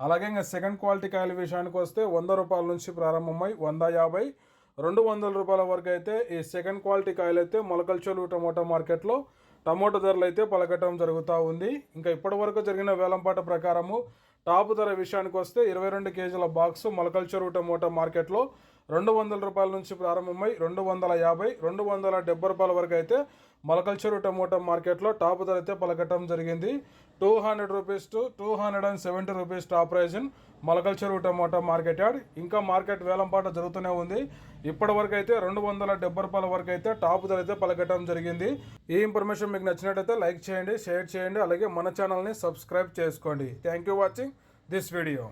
అలాగే ఇంకా second quality కాయల విషయానికి వస్తే వంద రూపాయల నుంచి ప్రారంభమై వంద యాభై రెండు వందల రూపాయల వరకు అయితే ఈ సెకండ్ క్వాలిటీ కాయలు అయితే మొలకల్ చెరువు టమోటా మార్కెట్లో టమోటా ధరలు అయితే పలకటం జరుగుతూ ఉంది. ఇంకా ఇప్పటివరకు జరిగిన వేలంపాట ప్రకారము టాప్ ధర విషయానికి వస్తే ఇరవై రెండు కేజీల బాక్స్ మొలకల్ చెరువు టమోటా మార్కెట్లో రెండు వందల రూపాయల నుంచి ప్రారంభమై రెండు వందల యాభై రెండు వందల డెబ్బై రూపాయల వరకు అయితే మొలకల్ చెరువు టమోటా మార్కెట్లో టాప్ ధర అయితే పలకటం జరిగింది. Two hundred rupees to two hundred and seventy rupees top prize in చెరువు టమోటా మార్కెట్ యార్డ్. ఇంకా మార్కెట్ వేలంపాట జరుగుతూనే ఉంది. ఇప్పటి వరకు అయితే రెండు వందల డెబ్బై రూపాయల వరకు అయితే టాప్ ధర అయితే పలకటం జరిగింది. ఈ ఇన్ఫర్మేషన్ మీకు నచ్చినట్టయితే లైక్ చేయండి షేర్ చేయండి అలాగే మన ఛానల్ని సబ్స్క్రైబ్ చేసుకోండి. Thank you watching this video.